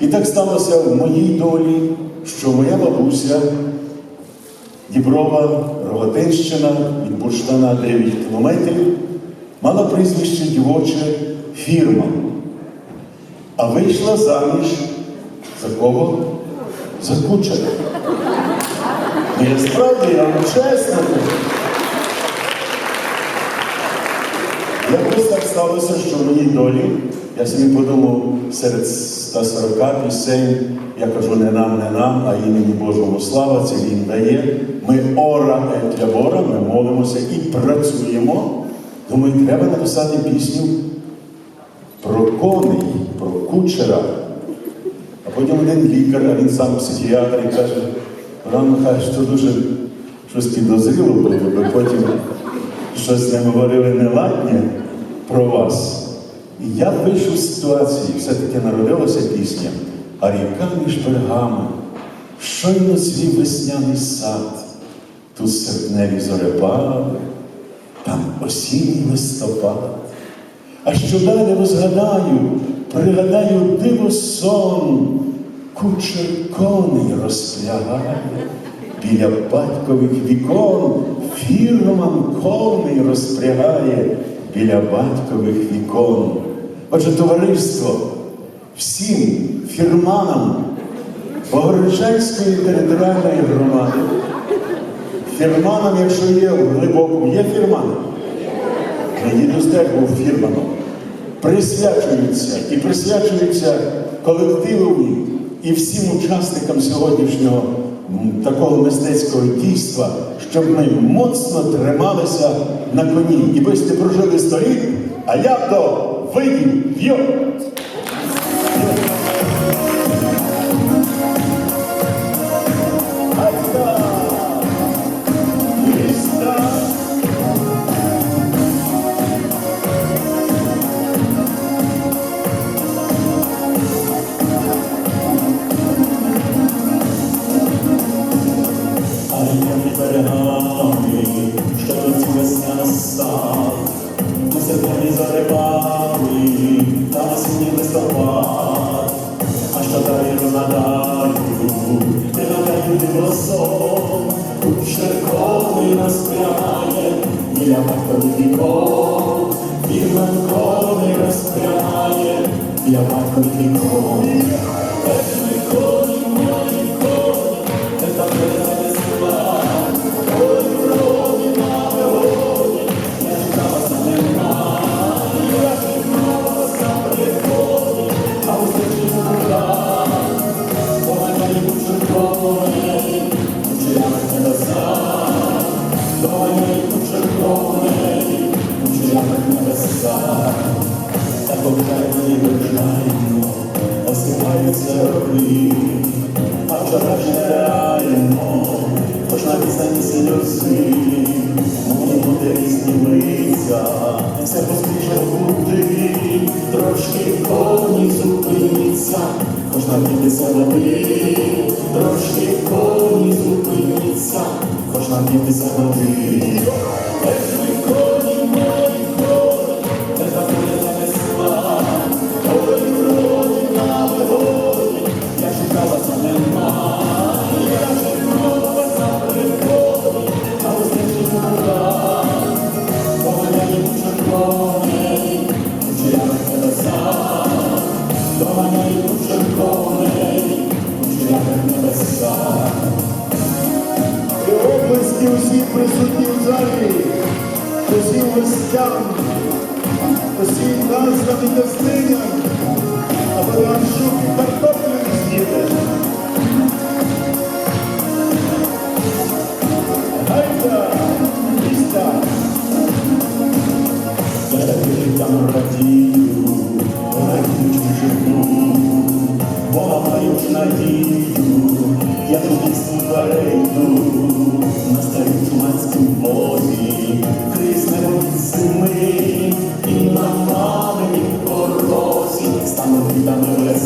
І так сталося в моїй долі, що моя бабуся Діброва, Рогатинщина, від Бурштана 9 кілометрів, мала прізвище дівоче фірма. А вийшла заміж за кого? За кучера. Ну, я справді, я вам чесно. Якось так сталося, що в моїй долі, я собі подумав, серед 140 пісень, я кажу, не нам, не нам, а імені Божому слава, це він дає. Ми ора et labora, ми молимося і працюємо. Думаю, треба написати пісню про коней, про кучера. А потім один лікар, а він сам психіатр і каже, Іван Михайлович, що дуже щось підозріло було, би потім щось ним говорили неладнє про вас. Я вийшов з ситуації, все-таки народилася пісня, а ріка між берегами, щойно звів весняний сад, тут серпневі зорепади, там осінній листопад. А що далі розгадаю, пригадаю диво сон, кучер коней розплягає, біля батькових вікон фірман коней розпрягає біля батькових вікон. Отже, товариство всім фірманам Погородчанської територіальної громади, фірманам, якщо є в глибокому, є фірмани? Мені достатньо був фірманом. Присвячуються і присвячуються колективові і всім учасникам сьогоднішнього такого мистецького дійства, щоб ми моцно трималися на коні. І ви сте прожили сто а я то вийду в'йо. Трошки коні зупиніться, хоч напітися води, трошки коні зупиніться, хоч напітися води. усім назвам і гостиням, аби вам шубі картоплю з'їли. Гайда, міста! Я такий там радію, радію живу, Бога маю ж надію, я туди перейду, Santa María.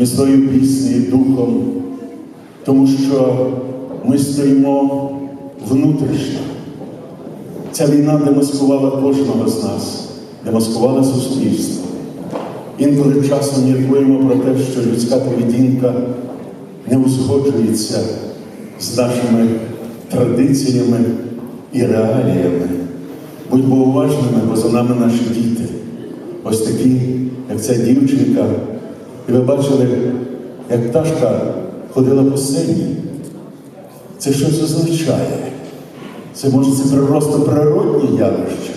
Міцною піснею, духом, тому що ми стоїмо внутрішньо. Ця війна демаскувала кожного з нас, демаскувала суспільство. Інколи часом міркуємо про те, що людська поведінка не узгоджується з нашими традиціями і реаліями. Будьмо уважними, бо за нами наші діти. Ось такі, як ця дівчинка. І ви бачили, як пташка ходила по сцені. Це щось означає. Це може це просто природні явище,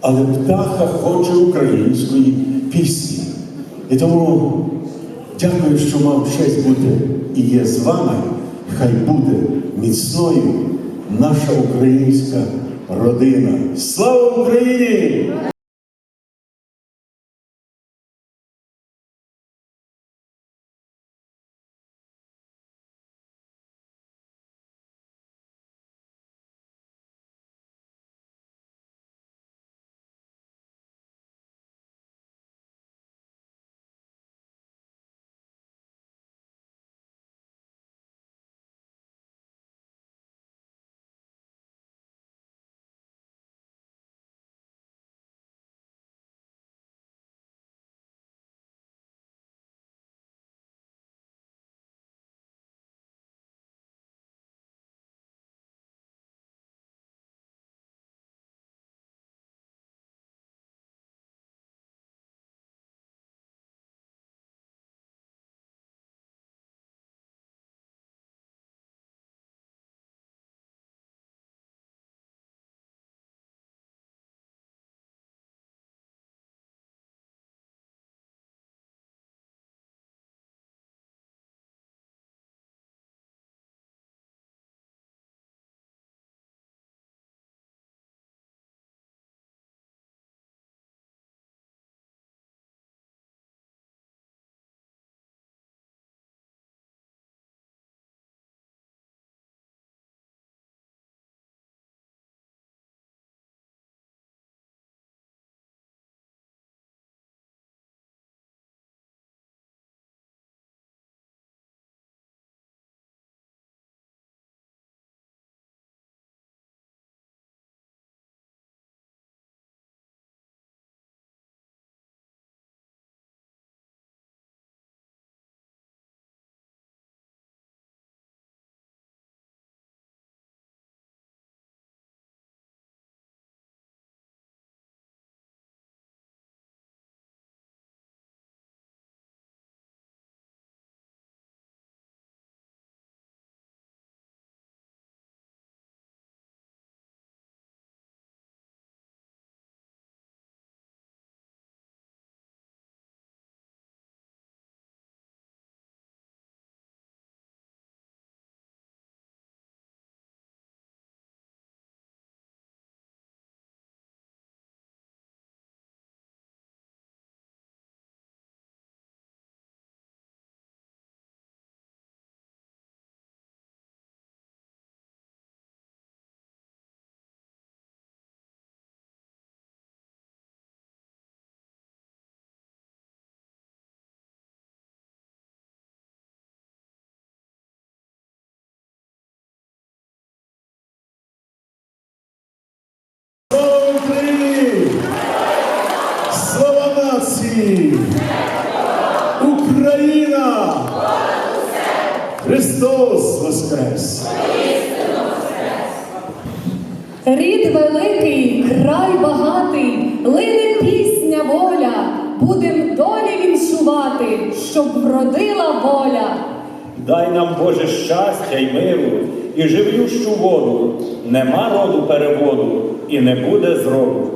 але птаха хоче української пісні. І тому дякую, що мав честь бути і є з вами. Хай буде міцною наша українська родина. Слава Україні! Рід великий, край багатий, лине пісня воля, будем долі віншувати, щоб вродила воля. Дай нам Боже щастя й миру, і живлющу воду, нема роду переводу, і не буде зроду.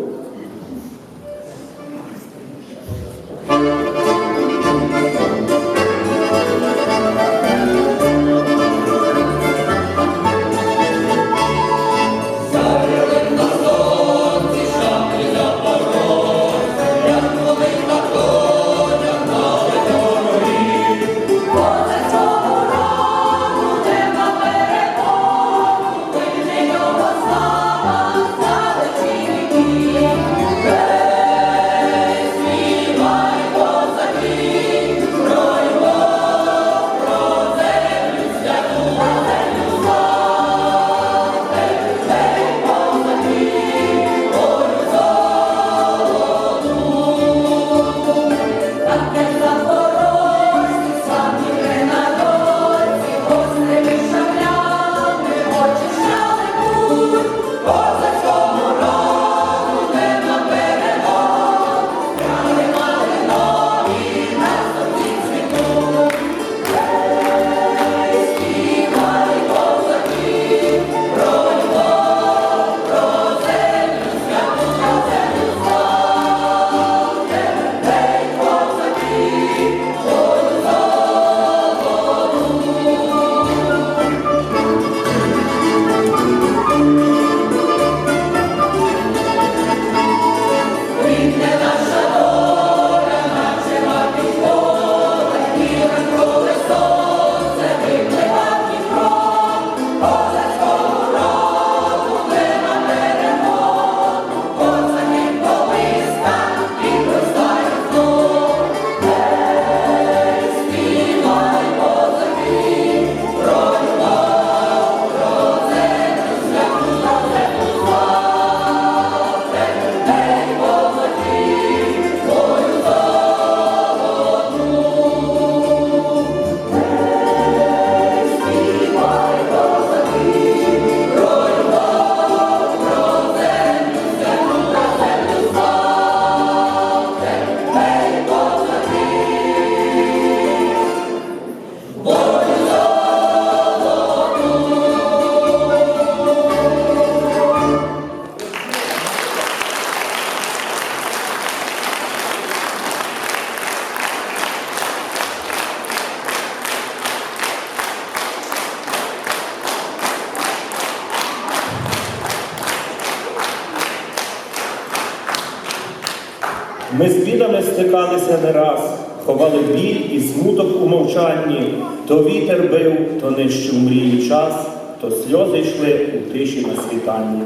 Ми з бідами стикалися не раз, ховали біль і смуток у мовчанні, то вітер бив, то нищив мрії час, то сльози йшли у тиші на світанні.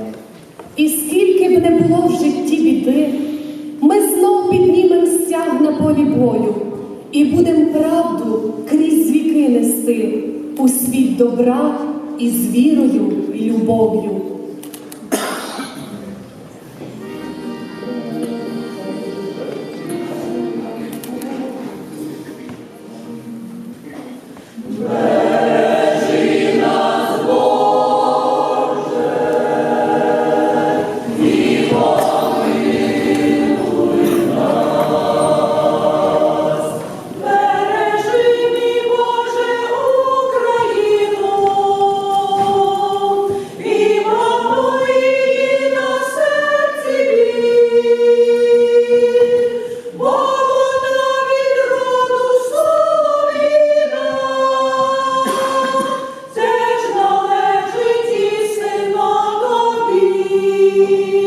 І скільки б не було в житті біди, ми знов піднімем стяг на полі бою і будем правду крізь віки нести у світ добра і з вірою і любов'ю. Бо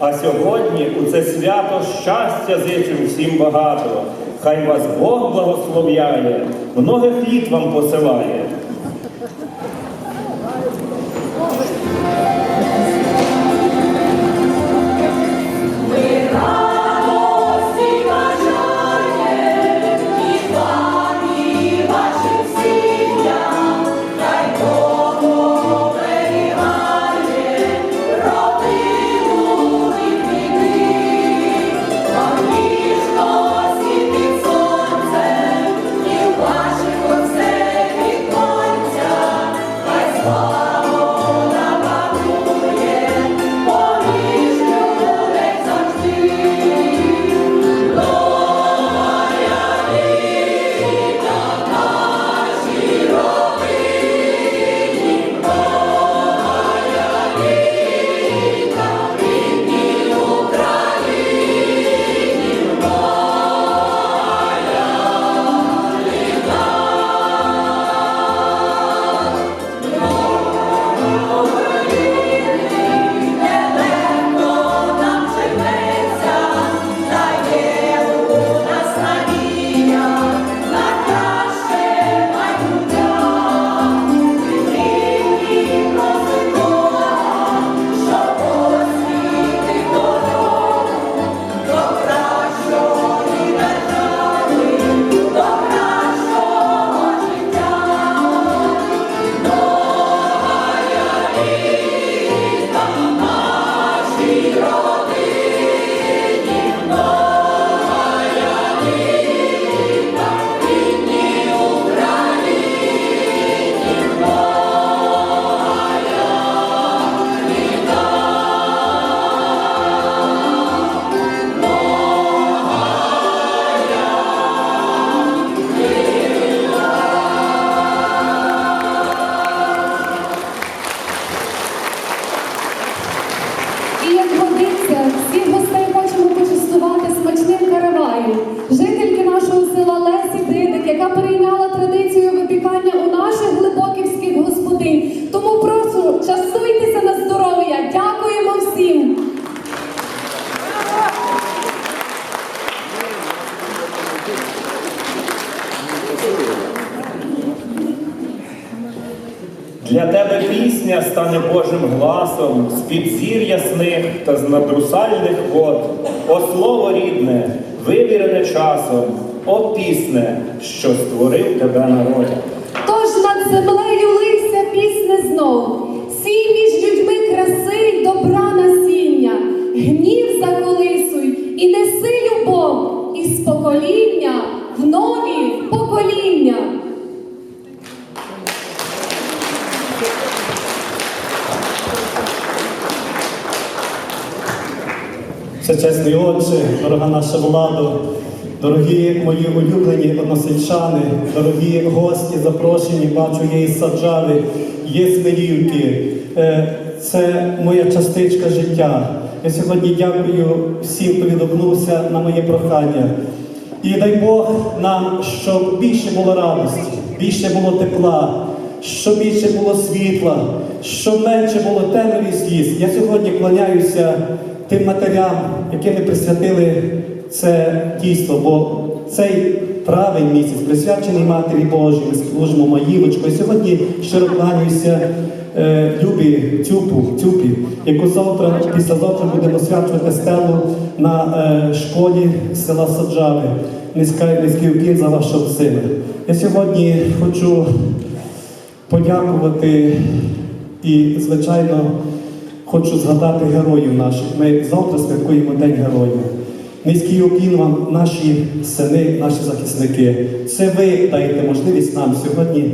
А сьогодні у це свято щастя зичу всім багато. Хай вас Бог благословляє, многих літ вам посилає. 아. Гласом з підзір ясних та з надрусальних вод. О слово рідне, вивірене часом, о пісне, що створив тебе народ. Тож над землею лився пісне знов. Сій між людьми краси й добра насіння. Гнів заколисуй і неси любов із покоління в нові покоління. Всечесний Отче, дорога наша влада, дорогі мої улюблені односельчани, дорогі гості, запрошені, бачу, є із Саджави, є з Мирівки. Е, Це моя частичка життя. Я сьогодні дякую всім, хто відгукнувся на моє прохання. І дай Бог нам, щоб більше було радості, більше було тепла, щоб більше було світла, щоб менше було темряві сліз. Я сьогодні клоняюся тим матерям, не присвятили це дійство, бо цей травень місяць присвячений Матері Божій, ми служимо Маївочкою. Сьогодні щиро кланяюся е, Любі Цюпу, Цюпі, яку завтра, післязавтра будемо свячувати стелу на е, школі села Саджави. Низький, низький уклін за вашого сина. Я сьогодні хочу подякувати і, звичайно, хочу згадати героїв наших. Ми завтра святкуємо День Героїв. Низький уклін вам, наші сини, наші захисники. Це ви даєте можливість нам сьогодні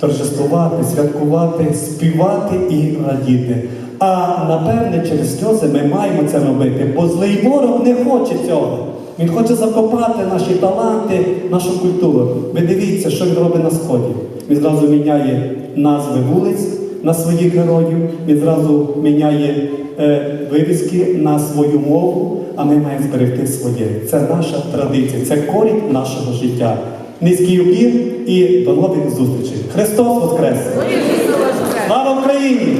торжествувати, святкувати, співати і радіти. А напевне, через сльози ми маємо це робити, бо злий ворог не хоче цього. Він хоче закопати наші таланти, нашу культуру. Ви дивіться, що він робить на сході. Він зразу міняє назви вулиць на своїх героїв, він зразу міняє е, вивіски на свою мову, а ми маємо зберегти своє. Це наша традиція, це корінь нашого життя. Низький уклін і до нових зустрічей. Христос Воскрес! Слава Україні!